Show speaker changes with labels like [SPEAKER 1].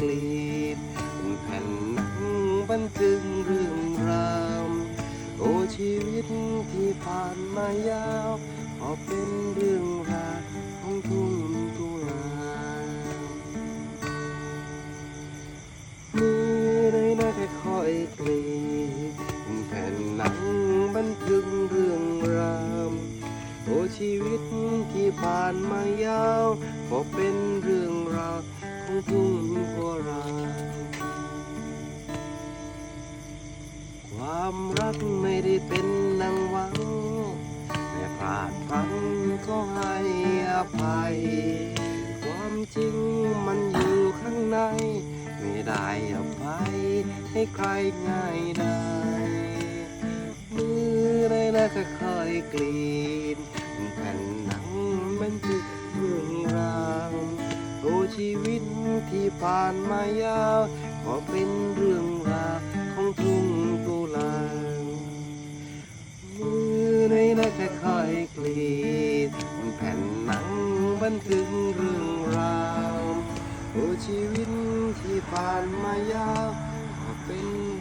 [SPEAKER 1] กลีบแผ่นหนังบันทึกเรื่องราวโอ้ชีวิตที่ผ่านมายาวพอเป็นเรื่องราวของทุ่งกุลามีในน่าจะคอยกลีบแผ่นหนังบันทึกเรื่องราวโอ้ชีวิตที่ผ่านมายาวพอเป็นเรื่องราว พุ่งโบราความรักไม่ได้เป็นนางหวัง แต่พลาดพลั้งก็ให้อภัย ความจริงมันอยู่ข้างใน ไม่ได้อภัยให้ใครง่ายได้มือในนะค่อยๆกรีดแผ่นหนังมันคือเรื่องราว ชีวิตที่ผ่านมายาวขอเป็นเรื่องราวของทุ่งตุลามือในนะค่อยๆกลีดแผ่นหนังบันทึกเรื่องราวโอ้ชีวิตที่ผ่านมายาวก็เป็น